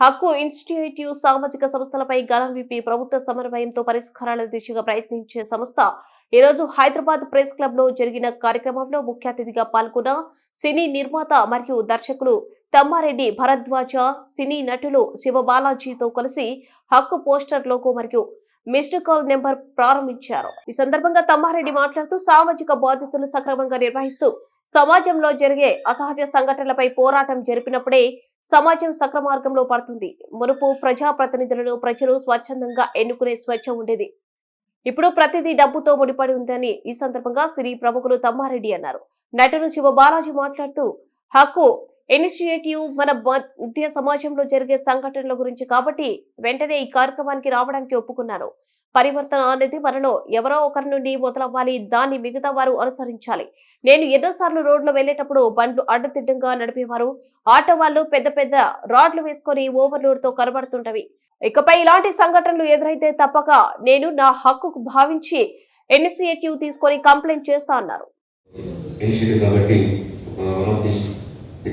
హక్కు ఇన్స్టిట్యూటివ్ సామాజిక సంస్థలపై గలం విప్పి ప్రభుత్వ సమన్వయంతో పరిష్కారాల దిశగా ప్రయత్నించే సంస్థ. ఈ రోజు హైదరాబాద్ ప్రెస్ క్లబ్లో జరిగిన కార్యక్రమంలో ముఖ్య అతిథిగా పాల్గొన్న సినీ నిర్మాత మరియు దర్శకులు తమ్మారెడ్డి భరద్వాజ సినీ నటులు శివబాలాజీతో కలిసి హక్కు పోస్టర్ లోగో మరియు మిస్డ్ కాల్ నెంబర్ ప్రారంభించారు. ఈ సందర్భంగా తమ్మారెడ్డి మాట్లాడుతూ సామాజిక బాధ్యతలు సక్రమంగా నిర్వహిస్తూ సమాజంలో జరిగే అసహజ సంఘటనలపై పోరాటం జరిపినప్పుడే సమాజం సక్రమార్గంలో పడుతుంది. మునుపు ప్రజాప్రతినిధులను ప్రజలు స్వచ్ఛందంగా ఎన్నుకునే స్వేచ్ఛ ఉండేది. ఇప్పుడు ప్రతిదీ డబ్బుతో ముడిపడి ఉందని ఈ సందర్భంగా సినీ ప్రముఖులు తమ్మారెడ్డి అన్నారు. నటుడు శివ బాలాజీ మాట్లాడుతూ హక్కు ఇనిషియేటివ్ మన మధ్య సమాజంలో జరిగే సంఘటనల గురించి కాబట్టి వెంటనే ఈ కార్యక్రమానికి రావడానికి ఒప్పుకున్నాను పరివర్తన అనేది మనలో ఎవరో ఒకరి నుండి మొదలవ్వాలి దాన్ని మిగతా వారు అనుసరించాలి. నేను ఎన్నోసార్లు రోడ్లో వెళ్ళేటప్పుడు బండ్లు అడ్డతిడ్డంగా నడిపేవారు. ఆటో వాళ్ళు పెద్ద పెద్ద రాడ్లు వేసుకొని ఓవర్లోడ్తో కనబడుతుంటవి. ఇకపై ఇలాంటి సంఘటనలు ఎదురైతే తప్పక నేను నా హక్కుకు భావించి ఇనిషియేటివ్ తీసుకొని కంప్లైంట్ చేస్తా అన్నారు.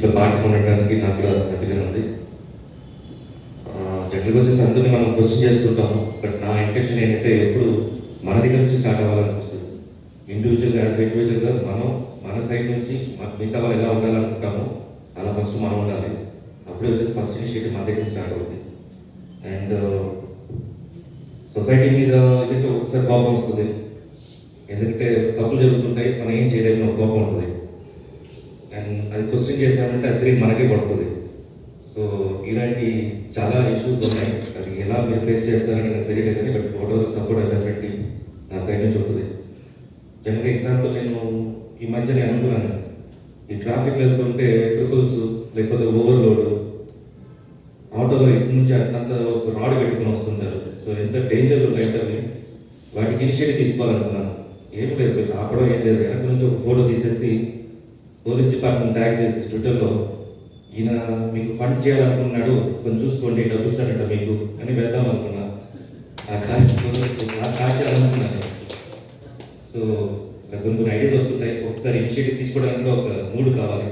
ఇనిషియేటివ్ కాబట్టి నాకు కూడా హ్యాపీగా ఉంది. జనరల్గా వచ్చేసి అందరినీ మనం క్వశ్చన్ చేస్తుంటాము. బట్ నా ఇంటెన్షన్ ఏంటంటే ఎప్పుడు మన దగ్గర నుంచి స్టార్ట్ అవ్వాలనిపిస్తుంది. ఇండివిజువల్గా యాజ్ ఇండివిజువల్గా మనం మన సైడ్ నుంచి మిగతా వాళ్ళు ఎలా ఉండాలనుకుంటామో అలా ఫస్ట్ మనం ఉండాలి. అప్పుడే వచ్చేసి ఫస్ట్ ఇనిషియేటివ్ మన దగ్గర స్టార్ట్ అవుతుంది అండ్ సొసైటీ మీద అయితే ఒకసారి కోపం వస్తుంది ఎందుకంటే తప్పులు జరుగుతుంటాయి మనం ఏం చేయలేము కోపం ఉంటుంది. అండ్ అది క్వశ్చన్ చేశామంటే అది తిరిగి మనకే పడుతుంది. సో ఇలాంటి చాలా ఇష్యూస్ ఉన్నాయి. అది ఎలా మీరు ఫేస్ చేస్తారని నాకు తెలియదు కానీ but whatever support definitely నా సైడ్ నుంచి ఉంటుంది జనరల్ ఎగ్జాంపుల్ నేను ఈ మధ్య నేను అనుకున్నాను. ఈ ట్రాఫిక్ వెళ్తుంటే ట్రిపుల్స్ లేకపోతే ఓవర్లోడ్ ఆటోలో ఇటు నుంచి అట్లంత రాడ్ పెట్టుకుని వస్తుంటారు. సో ఎంత డేంజర్ ఉంటాయంటే అవి వాటికి ఇనిషియేటివ్ తీసుకోవాలనుకున్నాను. ఏం లేదు ఆపడం ఏం లేదు. వెనక నుంచి ఒక ఫోటో తీసేసి పోలీస్ డిపార్ట్మెంట్ ట్యాగ్ చేసి ట్విట్టర్లో ఈయన మీకు ఫండ్ చేయాలనుకున్నాడు కొంచెం చూసుకోండి డబ్బు ఇస్తాడంట మీకు అని వెళ్దాం అనుకున్నా. ఆ కార్యక్రమంలో ఆ స్టార్ట్ చేయాలనుకున్నాను సో కొన్ని కొన్ని ఐడియాస్ వస్తుంటాయి. ఒకసారి ఇనిషియేటివ్ తీసుకోవడానికి ఒక మూడు కావాలి.